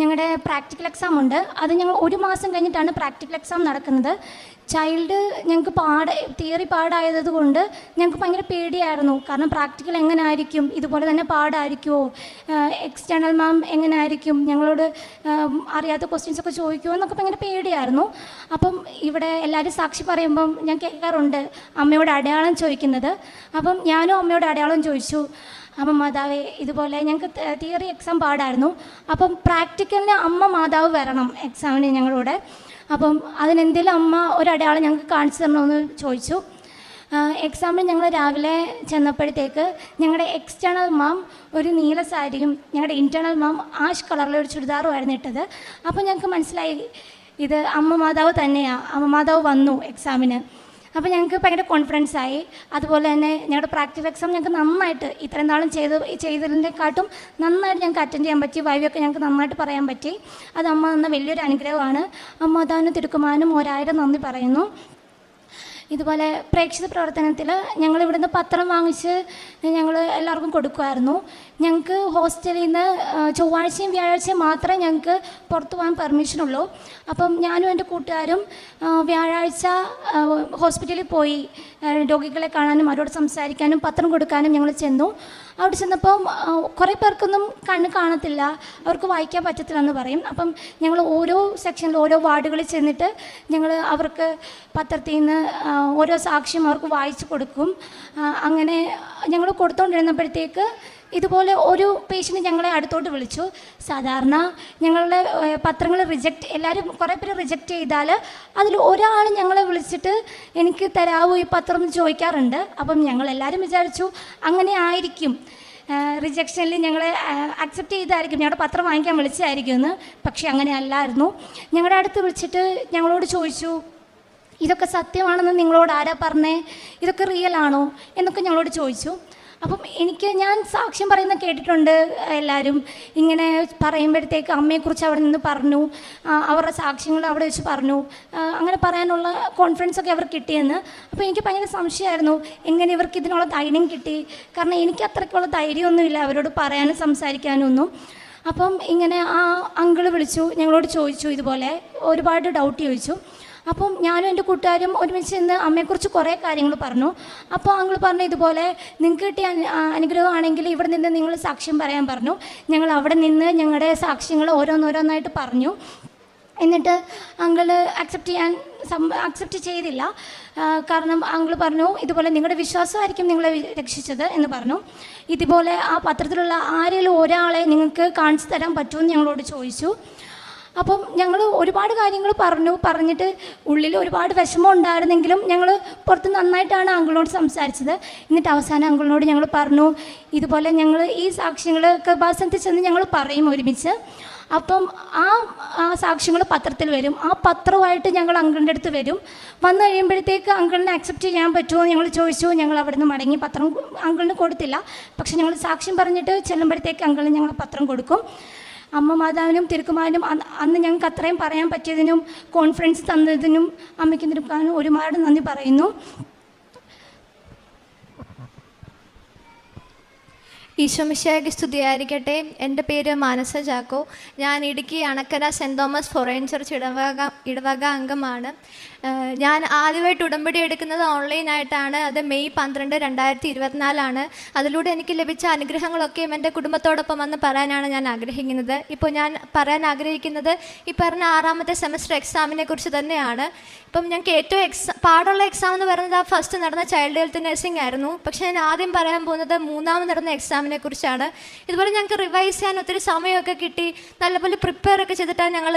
ഞങ്ങളുടെ പ്രാക്ടിക്കൽ എക്സാം ഉണ്ട്. അത് ഞങ്ങൾ ഒരു മാസം കഴിഞ്ഞിട്ടാണ് പ്രാക്ടിക്കൽ എക്സാം നടക്കുന്നത്. ചൈൽഡ് ഞങ്ങൾക്ക് പാട് തിയറി പാടായത് കൊണ്ട് ഞങ്ങൾക്ക് ഭയങ്കര പേടിയായിരുന്നു. കാരണം പ്രാക്ടിക്കൽ എങ്ങനെ ആയിരിക്കും ഇതുപോലെ തന്നെ പാടായിരിക്കുമോ എക്സ്റ്റേണൽ മാം എങ്ങനെ ആയിരിക്കും ഞങ്ങളോട് അറിയാത്ത ക്വസ്റ്റ്യൻസ് ഒക്കെ ചോദിക്കുമോ എന്നൊക്കെ ഭയങ്കര പേടിയായിരുന്നു. അപ്പം ഇവിടെ എല്ലാവരും സാക്ഷി പറയുമ്പം ഞാൻ കേൾക്കാറുണ്ട് അമ്മയോട് അടയാളം ചോദിക്കുന്നത്. അപ്പം ഞാനും അമ്മയോട് അടയാളം ചോദിച്ചു. അപ്പം മാതാവ് ഇതുപോലെ ഞങ്ങൾക്ക് തിയറി എക്സാം പാടായിരുന്നു. അപ്പം പ്രാക്ടിക്കലിന് അമ്മ മാതാവ് വരണം എക്സാമിന് ഞങ്ങളുടെ. അപ്പം അതിനെന്തെങ്കിലും അമ്മ ഒരടയാളം ഞങ്ങൾക്ക് കാണിച്ചു തരണമെന്ന് ചോദിച്ചു. എക്സാമിന് ഞങ്ങൾ രാവിലെ ചെന്നപ്പോഴത്തേക്ക് ഞങ്ങളുടെ എക്സ്റ്റേണൽ മാം ഒരു നീല സാരിയും ഞങ്ങളുടെ ഇന്റേർണൽ മാം ആഷ് കളറിലെ ഒരു ചുരിദാറുമായിരുന്നു ഇട്ടത്. അപ്പോൾ ഞങ്ങൾക്ക് മനസ്സിലായി ഇത് അമ്മ മാതാവ് തന്നെയാണ് അമ്മ മാതാവ് വന്നു എക്സാമിന് അപ്പോൾ ഞങ്ങൾക്ക് ഭയങ്കര കോൺഫിഡൻസ് ആയി. അതുപോലെ തന്നെ ഞങ്ങളുടെ പ്രാക്ടിക്കൽ എക്സാം ഞങ്ങൾക്ക് നന്നായിട്ട് ഇത്രയും നാളും ചെയ്ത് ചെയ്തതിനെക്കാട്ടും നന്നായിട്ട് ഞങ്ങൾക്ക് അറ്റൻഡ് ചെയ്യാൻ പറ്റി. വൈവൊക്കെ ഞങ്ങൾക്ക് നന്നായിട്ട് പറയാൻ പറ്റി. അത് അമ്മ തന്ന വലിയൊരു അനുഗ്രഹമാണ്. അമ്മ താനും തിരുക്കുമാനും ഒരായിരം നന്ദി പറയുന്നു. ഇതുപോലെ പ്രേക്ഷിത പ്രവർത്തനത്തിൽ ഞങ്ങൾ ഇവിടുന്ന് പത്രം വാങ്ങിച്ച് ഞങ്ങൾ എല്ലാവർക്കും കൊടുക്കുമായിരുന്നു ഞങ്ങൾക്ക് ഹോസ്റ്റലിൽ നിന്ന് ചൊവ്വാഴ്ചയും വ്യാഴാഴ്ചയും മാത്രമേ ഞങ്ങൾക്ക് പുറത്തു പോകാൻ പെർമിഷനുള്ളൂ അപ്പം ഞാനും എന്റെ കൂട്ടുകാരും വ്യാഴാഴ്ച ഹോസ്പിറ്റലിൽ പോയി രോഗികളെ കാണാനും അവരോട് സംസാരിക്കാനും പത്രം കൊടുക്കാനും ഞങ്ങൾ ചെന്നു. അവിടെ ചെന്നപ്പം കുറേ പേർക്കൊന്നും കണ്ണ് കാണത്തില്ല. അവർക്ക് വായിക്കാൻ പറ്റത്തില്ല എന്ന് പറയും. അപ്പം ഞങ്ങൾ ഓരോ സെക്ഷനിൽ ഓരോ വാർഡുകളിൽ ചെന്നിട്ട് ഞങ്ങൾ അവർക്ക് പത്രത്തിൽ നിന്ന് ഓരോ സാക്ഷ്യം അവർക്ക് വായിച്ചു കൊടുക്കും. അങ്ങനെ ഞങ്ങൾ കൊടുത്തുകൊണ്ടിരുന്നപ്പോഴത്തേക്ക് ഇതുപോലെ ഒരു പേഷ്യന്റ് ഞങ്ങളെ അടുത്തോട്ട് വിളിച്ചു. സാധാരണ ഞങ്ങളുടെ പത്രങ്ങൾ റിജക്റ്റ് എല്ലാവരും കുറേ പേര് റിജക്റ്റ് ചെയ്താൽ അതിൽ ഒരാൾ ഞങ്ങളെ വിളിച്ചിട്ട് എനിക്ക് തരാവോ ഈ പത്രം എന്ന് ചോദിക്കാറുണ്ട്. അപ്പം ഞങ്ങൾ എല്ലാവരും വിചാരിച്ചു അങ്ങനെ ആയിരിക്കും. റിജക്ഷനിൽ ഞങ്ങളെ അക്സെപ്റ്റ് ചെയ്തായിരിക്കും. ഞങ്ങളുടെ പത്രം വാങ്ങിക്കാൻ വിളിച്ചതായിരിക്കും എന്ന്. പക്ഷേ അങ്ങനെ അല്ലായിരുന്നു. ഞങ്ങളുടെ അടുത്ത് വിളിച്ചിട്ട് ഞങ്ങളോട് ചോദിച്ചു ഇതൊക്കെ സത്യമാണെന്ന് നിങ്ങളോട് ആരാ പറഞ്ഞേ? ഇതൊക്കെ റിയൽ ആണോ? എന്നൊക്കെ ഞങ്ങളോട് ചോദിച്ചു. അപ്പം എനിക്ക് ഞാൻ സാക്ഷ്യം പറയുന്ന കേട്ടിട്ടുണ്ട് എല്ലാവരും ഇങ്ങനെ പറയുമ്പോഴത്തേക്ക് അമ്മയെക്കുറിച്ച് അവിടെ നിന്ന് പറഞ്ഞു അവരുടെ സാക്ഷ്യങ്ങൾ അവിടെ വെച്ച് പറഞ്ഞു അങ്ങനെ പറയാനുള്ള കോൺഫിഡൻസ് ഒക്കെ അവർക്ക് കിട്ടിയെന്ന്. അപ്പോൾ എനിക്ക് ഭയങ്കര സംശയമായിരുന്നു എങ്ങനെ ഇവർക്ക് ഇതിനുള്ള ധൈര്യം കിട്ടി? കാരണം എനിക്ക് അത്രയ്ക്കുള്ള ധൈര്യമൊന്നുമില്ല അവരോട് പറയാനും സംസാരിക്കാനും ഒന്നും. അപ്പം ഇങ്ങനെ ആ അങ്കിൾ വിളിച്ചു ഞങ്ങളോട് ചോദിച്ചു ഇതുപോലെ ഒരുപാട് ഡൗട്ട് ചോദിച്ചു. അപ്പം ഞാനും എന്റെ കൂട്ടുകാരും ഒരുമിച്ച് നിന്ന് അമ്മയെക്കുറിച്ച് കുറേ കാര്യങ്ങൾ പറഞ്ഞു. അപ്പോൾ അങ്ങൾ പറഞ്ഞു ഇതുപോലെ നിങ്ങൾക്ക് കിട്ടിയ അനുഗ്രഹമാണെങ്കിൽ ഇവിടെ നിന്ന് നിങ്ങൾ സാക്ഷ്യം പറയാൻ പറഞ്ഞു. ഞങ്ങൾ അവിടെ നിന്ന് ഞങ്ങളുടെ സാക്ഷ്യങ്ങൾ ഓരോന്നോരോന്നായിട്ട് പറഞ്ഞു. എന്നിട്ട് അങ്ങൾ അക്സെപ്റ്റ് ചെയ്യാൻ അക്സെപ്റ്റ് ചെയ്തില്ല. കാരണം അങ്ങൾ പറഞ്ഞു ഇതുപോലെ നിങ്ങളുടെ വിശ്വാസമായിരിക്കും നിങ്ങളെ രക്ഷിച്ചത് എന്ന് പറഞ്ഞു. ഇതുപോലെ ആ പത്രത്തിലുള്ള ആരെങ്കിലും ഒരാളെ നിങ്ങൾക്ക് കാണിച്ചു തരാൻ പറ്റുമെന്ന് ഞങ്ങളോട് ചോദിച്ചു. അപ്പം ഞങ്ങൾ ഒരുപാട് കാര്യങ്ങൾ പറഞ്ഞു പറഞ്ഞിട്ട് ഉള്ളിൽ ഒരുപാട് വിഷമം ഉണ്ടായിരുന്നെങ്കിലും ഞങ്ങൾ പുറത്ത് നന്നായിട്ടാണ് അങ്കിളിനോട് സംസാരിച്ചത്. എന്നിട്ട് അവസാനം അങ്കിളിനോട് ഞങ്ങൾ പറഞ്ഞു ഇതുപോലെ ഞങ്ങൾ ഈ സാക്ഷ്യങ്ങൾ കൃപാസനത്തിൽ ചെന്ന് ഞങ്ങൾ പറയും ഒരുമിച്ച്. അപ്പം ആ ആ സാക്ഷ്യങ്ങൾ പത്രത്തിൽ വരും. ആ പത്രമായിട്ട് ഞങ്ങൾ അങ്കിളിന്റെ അടുത്ത് വരും. വന്നു കഴിയുമ്പോഴത്തേക്ക് അങ്കിളിനെ അക്സെപ്റ്റ് ചെയ്യാൻ പറ്റുമോ ഞങ്ങൾ ചോദിച്ചു. ഞങ്ങൾ അവിടെ നിന്ന് മടങ്ങി പത്രം അങ്കിളിന് കൊടുത്തില്ല. പക്ഷെ ഞങ്ങൾ സാക്ഷ്യം പറഞ്ഞിട്ട് ചെല്ലുമ്പോഴത്തേക്ക് അങ്കിളിന് ഞങ്ങൾ പത്രം കൊടുക്കും. അമ്മ മാതാവിനും തിരുക്കുമാരനും അന്ന് ഞങ്ങൾക്ക് അത്രയും പറയാൻ പറ്റിയതിനും കോൺഫിഡൻസ് തന്നതിനും അമ്മയ്ക്കും തിരുക്കുമാരനും ഒരുപാട് നന്ദി പറയുന്നു. ഈശോമിശിയായ്ക്ക് സ്തുതിയായിരിക്കട്ടെ. എന്റെ പേര് മാനസ ചാക്കോ ഞാൻ Idukki Anakkara saint Thomas forane church ഇടവക ഇടവക അംഗമാണ്. ഞാൻ ആദ്യമായിട്ട് ഉടമ്പടി എടുക്കുന്നത് ഓൺലൈനായിട്ടാണ് അത് മെയ് പന്ത്രണ്ട് രണ്ടായിരത്തി ഇരുപത്തിനാലാണ് അതിലൂടെ എനിക്ക് ലഭിച്ച അനുഗ്രഹങ്ങളൊക്കെയും എന്റെ കുടുംബത്തോടൊപ്പം വന്ന് പറയാനാണ് ഞാൻ ആഗ്രഹിക്കുന്നത്. ഇപ്പോൾ ഞാൻ പറയാൻ ആഗ്രഹിക്കുന്നത് ഈ പറഞ്ഞ ആറാമത്തെ സെമസ്റ്റർ എക്സാമിനെ കുറിച്ച് തന്നെയാണ്. ഇപ്പം ഞങ്ങൾക്ക് ഏറ്റവും എക്സാ പാടുള്ള എക്സാം എന്ന് പറയുന്നത് ആ ഫസ്റ്റ് നടന്ന ചൈൽഡ് ഹെൽത്ത് നഴ്സിംഗ് ആയിരുന്നു. പക്ഷേ ഞാൻ ആദ്യം പറയാൻ പോകുന്നത് മൂന്നാമത് നടന്ന എക്സാമിനെ കുറിച്ചാണ്. ഇതുപോലെ ഞങ്ങൾക്ക് റിവൈസ് ചെയ്യാൻ ഒത്തിരി സമയമൊക്കെ കിട്ടി. നല്ലപോലെ പ്രിപ്പയർ ഒക്കെ ചെയ്തിട്ടാണ് ഞങ്ങൾ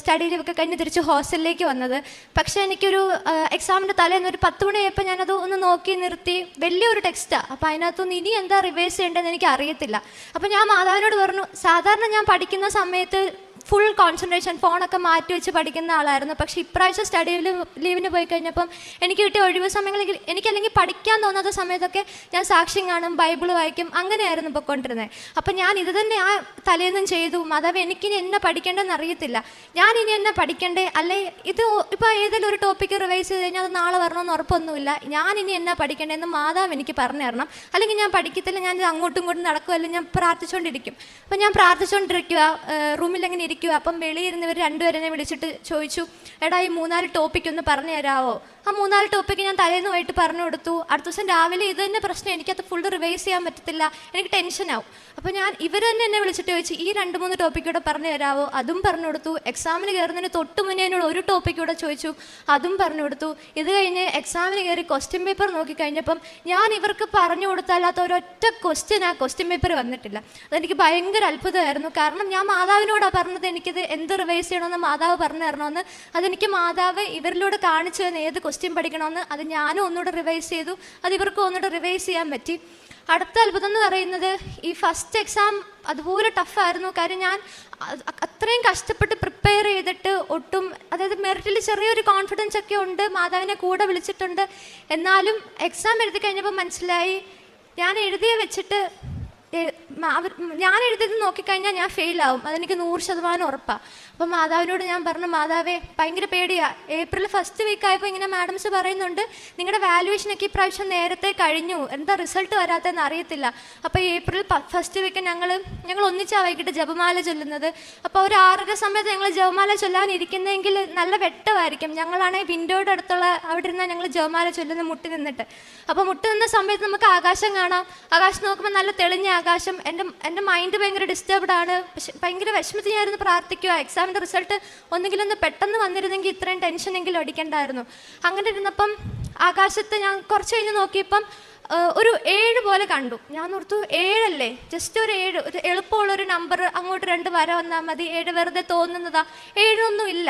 സ്റ്റഡി ലീവൊക്കെ കഴിഞ്ഞ് തിരിച്ച് ഹോസ്റ്റലിലേക്ക് വന്നത്. പക്ഷേ എനിക്കൊരു എക്സാമിന്റെ തലേന്ന് ഒരു പത്ത് മണിയായപ്പോൾ ഞാനത് ഒന്ന് നോക്കി നിർത്തി. വലിയൊരു ടെക്സ്റ്റാണ് അപ്പോൾ അതിനകത്തുനിന്ന് ഇനി എന്താ റിവേഴ്സ് ചെയ്യേണ്ടതെന്ന് എനിക്ക് അറിയത്തില്ല അപ്പോൾ ഞാൻ മാതാവിനോട് പറഞ്ഞു സാധാരണ ഞാൻ പഠിക്കുന്ന സമയത്ത് ഫുൾ കോൺസെൻട്രേഷൻ ഫോണൊക്കെ മാറ്റി വെച്ച് പഠിക്കുന്ന ആളായിരുന്നു. പക്ഷേ ഇപ്രാവശ്യം സ്റ്റഡി ലീവിന് പോയി കഴിഞ്ഞപ്പം എനിക്ക് കിട്ടിയ ഒഴിവ് സമയങ്ങളിൽ എനിക്കല്ലെങ്കിൽ പഠിക്കാൻ തോന്നാത്ത സമയത്തൊക്കെ ഞാൻ സാക്ഷ്യം കാണും ബൈബിൾ വായിക്കും അങ്ങനെയായിരുന്നു പൊയ്ക്കൊണ്ടിരുന്നത്. അപ്പം ഞാൻ ഇത് തന്നെ ആ തലേന്നും ചെയ്തു. മാതാവ് എനിക്കിനി എന്നെ പഠിക്കേണ്ടതെന്ന് അറിയത്തില്ല. ഞാൻ ഇനി എന്നെ പഠിക്കണ്ടേ? അല്ലെ? ഇത് ഇപ്പോൾ ഏതെങ്കിലും ഒരു ടോപ്പിക്ക് റിവൈസ് ചെയ്ത് കഴിഞ്ഞാൽ അത് നാളെ വരണമെന്ന് ഉറപ്പൊന്നുമില്ല. ഞാൻ ഇനി എന്നാ പഠിക്കേണ്ടതെന്ന് മാതാവ് എനിക്ക് പറഞ്ഞു തരണം. അല്ലെങ്കിൽ ഞാൻ പഠിക്കത്തില്ല ഞാൻ ഇത് അങ്ങോട്ടും ഇങ്ങോട്ടും നടക്കുമല്ലോ ഞാൻ പ്രാർത്ഥിച്ചുകൊണ്ടിരിക്കും അപ്പം ഞാൻ പ്രാർത്ഥിച്ചുകൊണ്ടിരിക്കുക റൂമിൽ അങ്ങനെ ഇരിക്കുക അപ്പം വെളിയിരുന്നവർ രണ്ടുപേരെ വിളിച്ചിട്ട് ചോദിച്ചു എടാ ഈ മൂന്നാൽ ടോപ്പിക് ഒന്ന് പറഞ്ഞു തരാമോ ആ മൂന്നാൽ ടോപ്പിക് ഞാൻ തലേന്ന് പോയിട്ട് പറഞ്ഞു കൊടുത്തു. അടുത്ത ദിവസം രാവിലെ ഇത് തന്നെ പ്രശ്നം. എനിക്കത് ഫുൾ റിവൈസ് ചെയ്യാൻ പറ്റത്തില്ല. എനിക്ക് ടെൻഷനാവും അപ്പോൾ ഞാൻ ഇവർ തന്നെ എന്നെ വിളിച്ചിട്ട് ചോദിച്ചു ഈ രണ്ട് മൂന്ന് ടോപ്പിക് കൂടെ പറഞ്ഞു തരാമോ അതും പറഞ്ഞു കൊടുത്തു. എക്സാമിന് കയറുന്നതിന് തൊട്ട് മുന്നേ എന്നോട് ഒരു ടോപ്പിക് കൂടെ ചോദിച്ചു അതും പറഞ്ഞു കൊടുത്തു. ഇത് കഴിഞ്ഞ് എക്സാമിന് കയറി ക്വസ്റ്റ്യൻ പേപ്പർ നോക്കിക്കഴിഞ്ഞപ്പം ഞാൻ ഇവർക്ക് പറഞ്ഞു കൊടുത്തല്ലാത്ത ഒരൊറ്റ ക്വസ്റ്റ്യൻ ആ ക്വസ്റ്റ്യൻ പേപ്പർ വന്നിട്ടില്ല. അതെനിക്ക് ഭയങ്കര അത്ഭുതമായിരുന്നു. കാരണം ഞാൻ മാതാവിനോടാണ് പറഞ്ഞത് എനിക്കിത് എന്ത് റിവൈസ് ചെയ്യണമെന്ന് മാതാവ് പറഞ്ഞു തരണമെന്ന് അതെനിക്ക് മാതാവ് ഇവരിലൂടെ കാണിച്ചു തന്ന ഏത് ക്വസ്റ്റ്യൻ പഠിക്കണമെന്ന് അത് ഞാനും ഒന്നുകൂടെ റിവൈസ് ചെയ്തു. അത് ഇവർക്കും ഒന്നുകൂടെ റിവൈസ് ചെയ്യാൻ പറ്റി. അടുത്ത അത്ഭുതം എന്ന് പറയുന്നത് ഈ ഫസ്റ്റ് എക്സാം അതുപോലെ ടഫായിരുന്നു കാര്യം ഞാൻ അത് അത്രയും കഷ്ടപ്പെട്ട് പ്രിപ്പയർ ചെയ്തിട്ട് ഒട്ടും അതായത് മെറിറ്റിൽ ചെറിയൊരു കോൺഫിഡൻസ് ഒക്കെ ഉണ്ട്. മാതാവിനെ കൂടെ വിളിച്ചിട്ടുണ്ട്. എന്നാലും എക്സാം എഴുതി കഴിഞ്ഞപ്പോൾ മനസ്സിലായി. ഞാൻ എഴുതിയ വെച്ചിട്ട് അവർ ഞാൻ എഴുതിയത് നോക്കിക്കഴിഞ്ഞാൽ ഞാൻ ഫെയിലാവും. അതെനിക്ക് നൂറ് ശതമാനം ഉറപ്പാണ് അപ്പം മാതാവിനോട് ഞാൻ പറഞ്ഞു മാതാവേ ഭയങ്കര പേടിയാ. ഏപ്രിൽ ഫസ്റ്റ് വീക്ക് ആയപ്പോൾ ഇങ്ങനെ മാഡംസ് പറയുന്നുണ്ട് നിങ്ങളുടെ വാല്യുവേഷൻ വാല്യുവേഷനൊക്കെ ഇപ്രാവശ്യം നേരത്തെ കഴിഞ്ഞു. എന്താ റിസൾട്ട് വരാത്തതെന്ന് അറിയത്തില്ല. അപ്പോൾ ഏപ്രിൽ ഫസ്റ്റ് വീക്ക് ഞങ്ങൾ ഞങ്ങൾ ഒന്നിച്ചാണ് വൈകിട്ട് ജപമാല ചൊല്ലുന്നത്. അപ്പോൾ ഒരു ആറര സമയത്ത് ഞങ്ങൾ ജപമാല ചൊല്ലാൻ ഇരിക്കുന്നെങ്കിൽ നല്ല വെട്ടമായിരിക്കും. ഞങ്ങളാണെങ്കിൽ വിൻഡോയുടെ അടുത്തുള്ള അവിടെ ഇരുന്നാൽ ഞങ്ങൾ ജപമാല ചൊല്ലുന്ന മുട്ടി നിന്നിട്ട്. അപ്പോൾ മുട്ടി നിന്ന സമയത്ത് നമുക്ക് ആകാശം കാണാം. ആകാശം നോക്കുമ്പോൾ നല്ല തെളിഞ്ഞ ആകാശം. എന്റെ എന്റെ മൈൻഡ് ഭയങ്കര ഡിസ്റ്റർബ്ഡ് ആണ്. പക്ഷെ ഭയങ്കര വിഷമത്തിൽ ഞാനിരുന്ന് പ്രാർത്ഥിക്കുക എക്സാമിന്റെ റിസൾട്ട് ഒന്നെങ്കിലും ഒന്ന് പെട്ടെന്ന് വന്നിരുന്നെങ്കിൽ ഇത്രയും ടെൻഷനെങ്കിലും അടിക്കണ്ടായിരുന്നു. അങ്ങനെ ഇരുന്നപ്പം ആകാശത്ത് ഞാൻ കുറച്ച് കഴിഞ്ഞ് നോക്കിയപ്പം ഒരു ഏഴ് പോലെ കണ്ടു. ഞാൻ ഓർത്തു ഏഴല്ലേ? ജസ്റ്റ് ഒരു ഏഴ്. ഒരു എളുപ്പമുള്ള ഒരു നമ്പർ അങ്ങോട്ട് രണ്ട് വര വന്നാൽ മതി. ഏഴ് വെറുതെ തോന്നുന്നതാ. ഏഴൊന്നും ഇല്ല.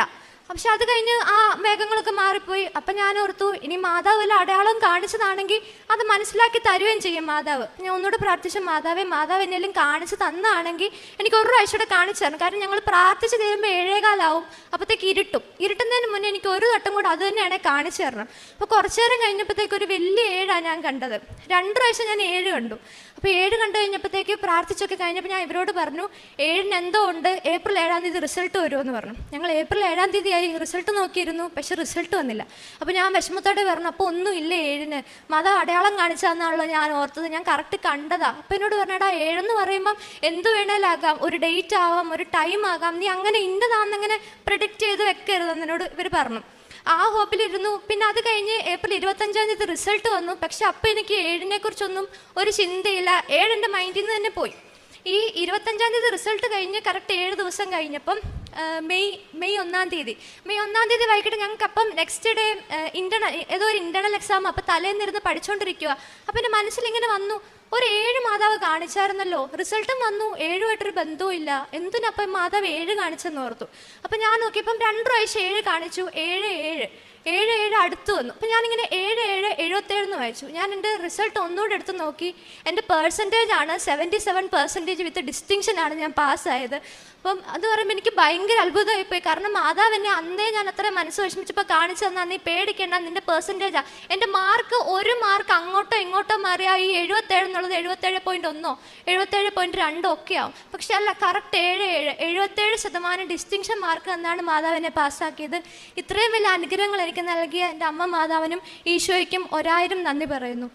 പക്ഷെ അത് കഴിഞ്ഞ് ആ മേഘങ്ങളൊക്കെ മാറിപ്പോയി. അപ്പം ഞാൻ ഓർത്തു ഇനി മാതാവ് വല്ല അടയാളം കാണിച്ചതാണെങ്കിൽ അത് മനസ്സിലാക്കി തരുകയും ചെയ്യും മാതാവ്. ഞാൻ ഒന്നുകൂടെ പ്രാർത്ഥിച്ച മാതാവെ മാതാവ് എന്നെല്ലാം കാണിച്ച് തന്നാണെങ്കിൽ എനിക്ക് ഒരു പ്രാവശ്യം കൂടെ കാണിച്ചു തരണം. കാരണം ഞങ്ങൾ പ്രാർത്ഥിച്ച് തീരുമ്പോൾ ഏഴേകാലാവും. അപ്പോഴത്തേക്ക് ഇരുട്ടും. ഇരുട്ടുന്നതിന് മുന്നേ എനിക്ക് ഒരു തട്ടം കൂടെ അത് തന്നെയാണ് കാണിച്ചു തരണം. അപ്പോൾ കുറച്ചു നേരം കഴിഞ്ഞപ്പോഴത്തേക്ക് ഒരു വലിയ ഏഴാണ് ഞാൻ കണ്ടത്. രണ്ട് പ്രാവശ്യം ഞാൻ ഏഴ് കണ്ടു. അപ്പോൾ ഏഴ് കണ്ടു കഴിഞ്ഞപ്പോഴത്തേക്ക് പ്രാർത്ഥിച്ചൊക്കെ കഴിഞ്ഞപ്പോൾ ഞാൻ ഇവരോട് പറഞ്ഞു ഏഴിന് എന്തോ ഉണ്ട്? ഏപ്രിൽ ഏഴാം തീയതി റിസൾട്ട് വരുമെന്ന് പറഞ്ഞു. ഞങ്ങൾ ഏപ്രിൽ ഏഴാം തീയതി ആയി റിസൾട്ട് നോക്കിയിരുന്നു പക്ഷെ റിസൾട്ട് വന്നില്ല. അപ്പോൾ ഞാൻ വിഷമത്തോടെ പറഞ്ഞു അപ്പോൾ ഒന്നും ഇല്ല ഏഴിന്. മത അടയാളം കാണിച്ചാന്നാണല്ലോ ഞാൻ ഓർത്തത്. ഞാൻ കറക്റ്റ് കണ്ടതാ. അപ്പം എന്നോട് പറഞ്ഞടാ ഏഴെന്ന് പറയുമ്പം എന്ത് വേണേലാകാം? ഒരു ഡേറ്റ് ആവാം ഒരു ടൈം ആകാം. നീ അങ്ങനെ ഇന്നതാണെന്നങ്ങനെ പ്രിഡിക്റ്റ് ചെയ്ത് വെക്കരുതെന്ന് എന്നോട് ഇവർ പറഞ്ഞു. ആ ഹോപ്പിലിരുന്നു. പിന്നെ അത് കഴിഞ്ഞ് ഏപ്രിൽ ഇരുപത്തഞ്ചാം തീയതി റിസൾട്ട് വന്നു. പക്ഷെ അപ്പം എനിക്ക് ഏഴിനെ കുറിച്ചൊന്നും ഒരു ചിന്തയില്ല. ഏഴ് എന്റെ മൈൻഡിൽ നിന്ന് തന്നെ പോയി. ഈ ഇരുപത്തഞ്ചാം തീയതി റിസൾട്ട് കഴിഞ്ഞ് കറക്റ്റ് ഏഴ് ദിവസം കഴിഞ്ഞപ്പം മെയ് മെയ് ഒന്നാം തീയതി. മെയ് ഒന്നാം തീയതി വൈകിട്ട് ഞങ്ങൾക്ക് അപ്പം നെക്സ്റ്റ് ഡേ ഇന്റേണൽ ഏതോ ഒരു ഇന്റേണൽ എക്സാം അപ്പം തലേന്നിരുന്ന് പഠിച്ചുകൊണ്ടിരിക്കുക അപ്പം എന്റെ മനസ്സിൽ ഇങ്ങനെ വന്നു. ഒരു ഏഴ് മാതാവ് കാണിച്ചായിരുന്നല്ലോ. റിസൾട്ടും വന്നു. ഏഴുമായിട്ടൊരു ബന്ധവും ഇല്ല. എന്തിനപ്പം മാതാവ് ഏഴ് കാണിച്ചെന്ന് ഓർത്തു. അപ്പം ഞാൻ നോക്കിയപ്പം രണ്ട് പ്രാവശ്യം ഏഴ് കാണിച്ചു. ഏഴ് ഏഴ്. ഏഴ് ഏഴ് അടുത്ത് വന്നു. അപ്പം ഞാനിങ്ങനെ ഏഴ് ഏഴ് എഴുപത്തേഴ് എന്ന് വായിച്ചു. ഞാൻ എന്റെ റിസൾട്ട് ഒന്നുകൂടെ എടുത്ത് നോക്കി. എന്റെ പേഴ്സന്റേജ് ആണ് സെവന്റി സെവൻ പെർസെന്റേജ് വിത്ത് ഡിസ്റ്റിങ്ഷനാണ് ഞാൻ പാസ്സായത് അപ്പം അത് പറയുമ്പോൾ എനിക്ക് ഭയങ്കര അത്ഭുതമായിപ്പോയി കാരണം മാതാവ് എന്നെ അന്നേ ഞാൻ അത്ര മനസ്സ് വിഷമിച്ചപ്പോൾ കാണിച്ചു തന്നാൽ നീ പേടിക്കേണ്ട നിന്റെ പെർസെന്റേജാണ് എന്റെ മാർക്ക് ഒരു മാർക്ക് അങ്ങോട്ടോ ഇങ്ങോട്ടോ മാറിയാൽ ഈ എഴുപത്തേഴ് എന്നുള്ളത് എഴുപത്തേഴ് പോയിന്റ് ഒന്നോ എഴുപത്തേഴ് പോയിന്റ് രണ്ടോ ഒക്കെ ആവും. പക്ഷെ അല്ല കറക്റ്റ് ഏഴ് ഏഴ് എഴുപത്തേഴ് ശതമാനം ഡിസ്റ്റിങ്ഷൻ മാർക്ക് എന്നാണ് മാതാവിനെ പാസ്സാക്കിയത് ഇത്രയും വലിയ അനുഗ്രഹങ്ങൾ എനിക്ക് നൽകിയ എന്റെ അമ്മ മാതാവിനും ഈശോയ്ക്കും ഒരായിരം നന്ദി പറയുന്നു.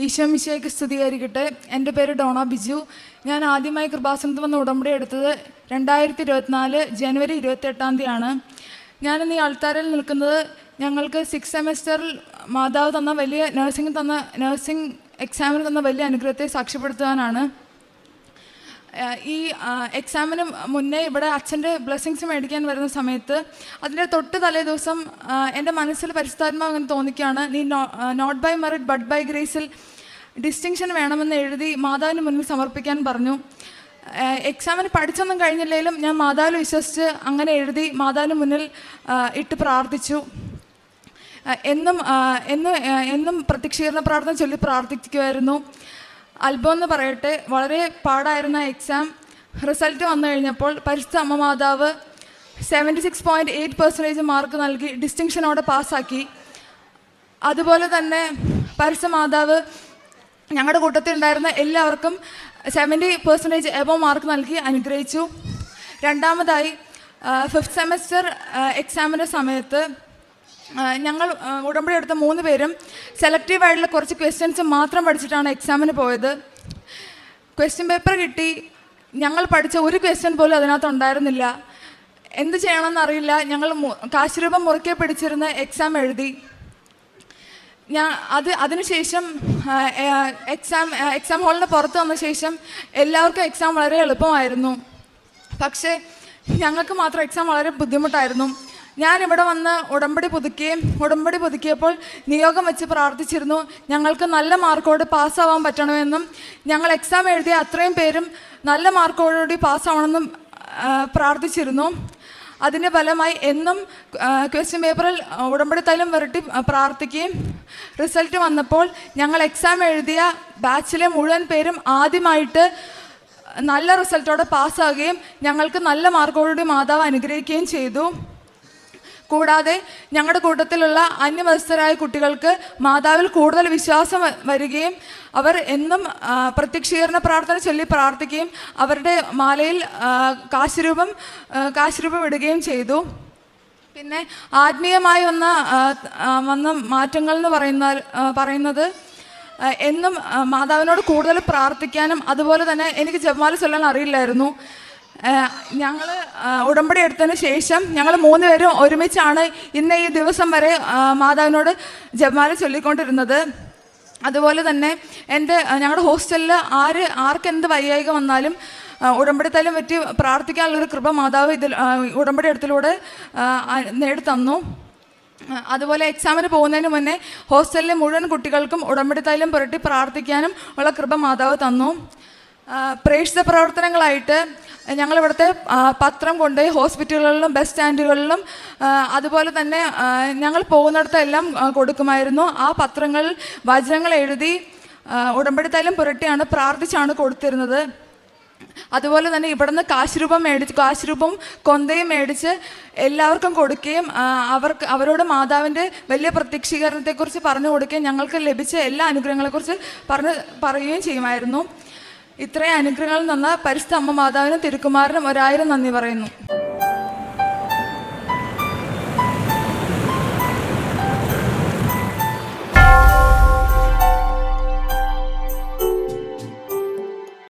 ഈശോ മിശോയ്ക്ക് സ്തുതിയായിരിക്കട്ടെ. എന്റെ പേര് ഡോണ ബിജു. ഞാൻ ആദ്യമായി കൃപാസനത്തിൽ വന്ന ഉടമ്പടി എടുത്തത് രണ്ടായിരത്തി ഇരുപത്തിനാല് ജനുവരി ഇരുപത്തെട്ടാം തീയതിയാണ്. ഞാനിന്ന് ഈ ആൾത്താരിൽ നിൽക്കുന്നത് ഞങ്ങൾക്ക് സിക്സ് സെമസ്റ്ററിൽ മാതാവ് തന്ന വലിയ നഴ്സിംഗ് തന്ന നഴ്സിംഗ് എക്സാമിന് തന്ന വലിയ അനുഗ്രഹത്തെ സാക്ഷ്യപ്പെടുത്താനാണ് ഏഹ് ഈ എക്സാമിന് മുന്നേ ഇവിടെ അച്ഛന്റെ ബ്ലെസ്സിങ്സ് മേടിക്കാൻ വരുന്ന സമയത്ത് അതിന്റെ തൊട്ട് തലേ ദിവസം എന്റെ മനസ്സിൽ പരിശുദ്ധാത്മാവ് അങ്ങനെ തോന്നിക്കുകയാണ് നീ not by merit but by ഗ്രേസിൽ distinction വേണമെന്ന് എഴുതി മാതാവിന് മുന്നിൽ സമർപ്പിക്കാൻ പറഞ്ഞു. എക്സാമിന് പഠിച്ചൊന്നും കഴിഞ്ഞില്ലെങ്കിലും ഞാൻ മാതാവിൽ വിശ്വസിച്ച് അങ്ങനെ എഴുതി മാതാവിന് മുന്നിൽ ഇട്ട് പ്രാർത്ഥിച്ചു. എന്നും എന്നും എന്നും പ്രത്യക്ഷീകരണ പ്രാർത്ഥന ചൊല്ലി പ്രാർത്ഥിക്കുമായിരുന്നു. അത്ഭവം എന്ന് പറയട്ടെ വളരെ പാടായിരുന്ന എക്സാം റിസൾട്ട് വന്നു കഴിഞ്ഞപ്പോൾ പരിശുദ്ധ അമ്മ മാതാവ് seventy six point eight percentage mark നൽകി ഡിസ്റ്റിങ്ഷനോടെ പാസ്സാക്കി അതുപോലെ തന്നെ പരിശുദ്ധ മാതാവ് ഞങ്ങളുടെ കൂട്ടത്തിൽ ഉണ്ടായിരുന്ന എല്ലാവർക്കും സെവന്റി പെർസെന്റേജ് എബോ മാർക്ക് നൽകി അനുഗ്രഹിച്ചു. രണ്ടാമതായി ഫിഫ്ത്ത് സെമസ്റ്റർ എക്സാമിന്റെ സമയത്ത് ഞങ്ങൾ ഉടമ്പടി എടുത്ത മൂന്ന് പേരും സെലക്റ്റീവ് ആയിട്ടുള്ള കുറച്ച് ക്വസ്റ്റ്യൻസ് മാത്രം പഠിച്ചിട്ടാണ് എക്സാമിന് പോയത്. ക്വസ്റ്റ്യൻ പേപ്പർ കിട്ടി. ഞങ്ങൾ പഠിച്ച ഒരു ക്വസ്റ്റ്യൻ പോലും അതിനകത്ത് ഉണ്ടായിരുന്നില്ല. എന്ത് ചെയ്യണമെന്ന് അറിയില്ല. ഞങ്ങൾ കാശുരൂപം കാശ് രൂപം മുറുക്കെ പിടിച്ചിരുന്ന് എക്സാം എഴുതി. ഞാൻ അത് അതിനുശേഷം എക്സാം എക്സാം ഹാളിന് പുറത്ത് വന്ന ശേഷം എല്ലാവർക്കും എക്സാം വളരെ എളുപ്പമായിരുന്നു. പക്ഷേ ഞങ്ങൾക്ക് മാത്രം എക്സാം വളരെ ബുദ്ധിമുട്ടായിരുന്നു. ഞാൻ ഇവിടെ വന്ന് ഉടമ്പടി പുതുക്കുകയും ഉടമ്പടി പുതുക്കിയപ്പോൾ നിയോഗം വെച്ച് പ്രാർത്ഥിച്ചിരുന്നു. ഞങ്ങൾക്ക് നല്ല മാർക്കോട് പാസ്സാവാൻ പറ്റണമെന്നും ഞങ്ങൾ എക്സാം എഴുതിയ അത്രയും പേരും നല്ല മാർക്കോടുകൂടി പാസ്സാവണമെന്നും പ്രാർത്ഥിച്ചിരുന്നു. അതിന്റെ ഫലമായി എന്നും ക്വസ്റ്റ്യൻ പേപ്പറിൽ ഉടമ്പടി തൈലം വരട്ടി പ്രാർത്ഥിക്കുകയും റിസൾട്ട് വന്നപ്പോൾ ഞങ്ങൾ എക്സാം എഴുതിയ ബാച്ചിലെ മുഴുവൻ പേരും ആദ്യമായിട്ട് നല്ല റിസൾട്ടോടെ പാസ്സാകുകയും ഞങ്ങൾക്ക് നല്ല മാർക്കോടുകൂടി മാതാവ് അനുഗ്രഹിക്കുകയും ചെയ്തു. കൂടാതെ ഞങ്ങളുടെ കൂട്ടത്തിലുള്ള അന്യമതസ്ഥരായ കുട്ടികൾക്ക് മാതാവിൽ കൂടുതൽ വിശ്വാസം വരികയും അവർ എന്നും പ്രത്യക്ഷീകരണ പ്രാർത്ഥന ചൊല്ലി പ്രാർത്ഥിക്കുകയും അവരുടെ മാലയിൽ കാശുരൂപം കാശുരൂപം ഇടുകയും ചെയ്തു. പിന്നെ ആത്മീയമായി വന്ന വന്ന മാറ്റങ്ങൾ എന്ന് പറയുന്ന പറയുന്നത് എന്നും മാതാവിനോട് കൂടുതൽ പ്രാർത്ഥിക്കാനും അതുപോലെ തന്നെ എനിക്ക് ജപമാല ചൊല്ലാൻ അറിയില്ലായിരുന്നു. ഞങ്ങൾ ഉടമ്പടി എടുത്തതിന് ശേഷം ഞങ്ങൾ മൂന്നുപേരും ഒരുമിച്ചാണ് ഇന്ന് ഈ ദിവസം വരെ മാതാവിനോട് ജപമാല ചൊല്ലിക്കൊണ്ടിരുന്നത്. അതുപോലെ തന്നെ എന്റെ ഞങ്ങളുടെ ഹോസ്റ്റലിൽ ആര് ആർക്കെന്ത് വൈകായിക വന്നാലും ഉടമ്പടി തലം പറ്റി പ്രാർത്ഥിക്കാനുള്ളൊരു കൃപ മാതാവ് ഇതിൽ ഉടമ്പടി എടുത്തിലൂടെ നേടിത്തന്നു. അതുപോലെ എക്സാമിന് പോകുന്നതിന് മുന്നേ ഹോസ്റ്റലിലെ മുഴുവൻ കുട്ടികൾക്കും ഉടമ്പടി പുരട്ടി പ്രാർത്ഥിക്കാനും ഉള്ള കൃപ മാതാവ് തന്നു. പ്രേക്ഷിത പ്രവർത്തനങ്ങളായിട്ട് ഞങ്ങളിവിടുത്തെ പത്രം കൊണ്ട് ഹോസ്പിറ്റലുകളിലും ബസ് സ്റ്റാൻഡുകളിലും അതുപോലെ തന്നെ ഞങ്ങൾ പോകുന്നിടത്തെല്ലാം കൊടുക്കുമായിരുന്നു. ആ പത്രങ്ങൾ വചനങ്ങൾ എഴുതി ഉടമ്പടിത്തലും ഉടമ്പടി തൈലം പുരട്ടിയാണ് പ്രാർത്ഥിച്ചാണ് കൊടുത്തിരുന്നത്. അതുപോലെ തന്നെ ഇവിടുന്ന് കാശുരൂപം മേടിച്ച് കാശുരൂപം കൊന്തയും മേടിച്ച് എല്ലാവർക്കും കൊടുക്കുകയും അവർക്ക് അവരോട് മാതാവിന്റെ വലിയ പ്രത്യക്ഷീകരണത്തെക്കുറിച്ച് പറഞ്ഞു കൊടുക്കുകയും ഞങ്ങൾക്ക് ലഭിച്ച എല്ലാ അനുഗ്രഹങ്ങളെക്കുറിച്ച് പറഞ്ഞ് പറയുകയും ചെയ്യുമായിരുന്നു. ഇത്രയും അനുഗ്രഹങ്ങൾ തന്ന പരിശുദ്ധ അമ്മ മാതാവിനും തിരുക്കുമാരനും ഒരായിരം നന്ദി പറയുന്നു.